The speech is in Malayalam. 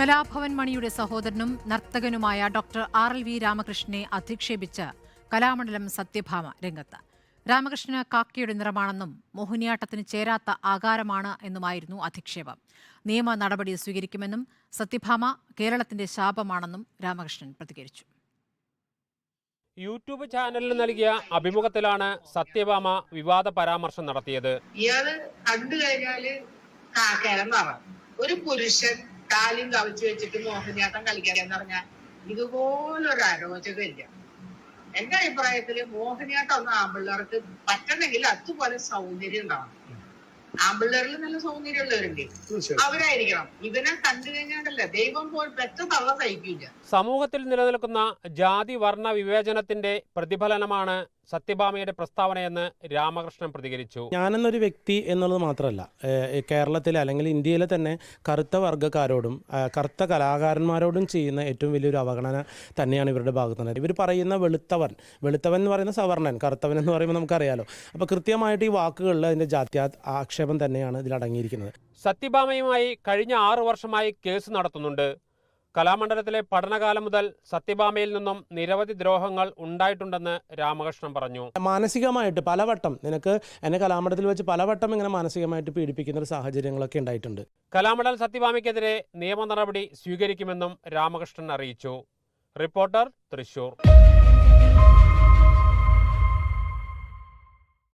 കലാഭവൻ മണിയുടെ സഹോദരനും നർത്തകനുമായ ഡോക്ടർ ആർ എൽ വി രാമകൃഷ്ണനെ അധിക്ഷേപിച്ച് കലാമണ്ഡലം സത്യഭാമ രംഗത്ത്. രാമകൃഷ്ണന് കാക്കയുടെ നിറമാണെന്നും മോഹിനിയാട്ടത്തിന് ചേരാത്ത ആകാരമാണ് എന്നുമായിരുന്നു അധിക്ഷേപം. നിയമ നടപടി സ്വീകരിക്കുമെന്നും സത്യഭാമ കേരളത്തിന്റെ ശാപമാണെന്നും രാമകൃഷ്ണൻ പ്രതികരിച്ചു. യൂട്യൂബ് ചാനലിൽ നൽകിയ അഭിമുഖത്തിലാണ് സത്യഭാമ വിവാദ പരാമർശം നടത്തിയത്. ഇയാൾ കണ്ടു കഴിഞ്ഞാൽ ഒരു പുരുഷൻ കാലും കവിച്ചു വെച്ചിട്ട് മോഹിനിയാട്ടം കളിക്കാന്ന് പറഞ്ഞാൽ ഇതുപോലൊരു അരോചകമില്ല. എന്റെ അഭിപ്രായത്തിൽ മോഹിനിയാട്ടം ഒന്ന് ആമ്പിള്ളേർക്ക് പറ്റണമെങ്കിൽ അതുപോലെ സൗന്ദര്യം ഉണ്ടാവണം. ആമ്പിള്ളേരിൽ നല്ല സൗന്ദര്യം ഉള്ളവരുണ്ട് അവരായിരിക്കണം. ഇവനെ കണ്ടു കഴിഞ്ഞാണ്ടല്ല ദൈവം പോൽ പെറ്റ തള്ള സഹിക്കില്ല സമൂഹത്തിൽ നിലനിൽക്കുന്ന ജാതി വർണ വിവേചനത്തിന്റെ പ്രതിഫലനമാണ് സത്യഭാമയുടെ പ്രസ്താവനയെന്ന് രാമകൃഷ്ണൻ പ്രതികരിച്ചു. ഞാനെന്നൊരു വ്യക്തി എന്നുള്ളത് മാത്രമല്ല കേരളത്തിലെ അല്ലെങ്കിൽ ഇന്ത്യയിലെ തന്നെ കറുത്ത വർഗക്കാരോടും കറുത്ത കലാകാരന്മാരോടും ചെയ്യുന്ന ഏറ്റവും വലിയൊരു അവഗണന തന്നെയാണ് ഇവരുടെ ഭാഗത്തു നിന്ന്. ഇവർ പറയുന്ന വെളുത്തവൻ വെളുത്തവൻ എന്ന് പറയുന്ന സവർണൻ കറുത്തവൻ എന്ന് പറയുമ്പോൾ നമുക്കറിയാലോ. അപ്പോൾ കൃത്യമായിട്ട് ഈ വാക്കുകളിൽ അതിന്റെ ജാത്യാ ആക്ഷേപം തന്നെയാണ് ഇതിൽ അടങ്ങിയിരിക്കുന്നത്. സത്യഭാമയുമായി കഴിഞ്ഞ ആറു വർഷമായി കേസ് നടത്തുന്നുണ്ട്. കലാമണ്ഡലത്തിലെ പഠനകാലം മുതൽ സത്യഭാമയിൽ നിന്നും നിരവധി ദ്രോഹങ്ങൾ ഉണ്ടായിട്ടുണ്ടെന്ന് രാമകൃഷ്ണൻ പറഞ്ഞു. മാനസികമായിട്ട് പലവട്ടം നിനക്ക് എന്നെ കലാമണ്ഡലത്തിൽ വെച്ച് പലവട്ടം ഇങ്ങനെ മാനസികമായിട്ട് പീഡിപ്പിക്കുന്ന ഒരു സാഹചര്യങ്ങളൊക്കെ ഉണ്ടായിട്ടുണ്ട്. കലാമണ്ഡലം സത്യഭാമയ്ക്കെതിരെ നിയമ നടപടി സ്വീകരിക്കുമെന്നും രാമകൃഷ്ണൻ അറിയിച്ചു. റിപ്പോർട്ടർ തൃശൂർ.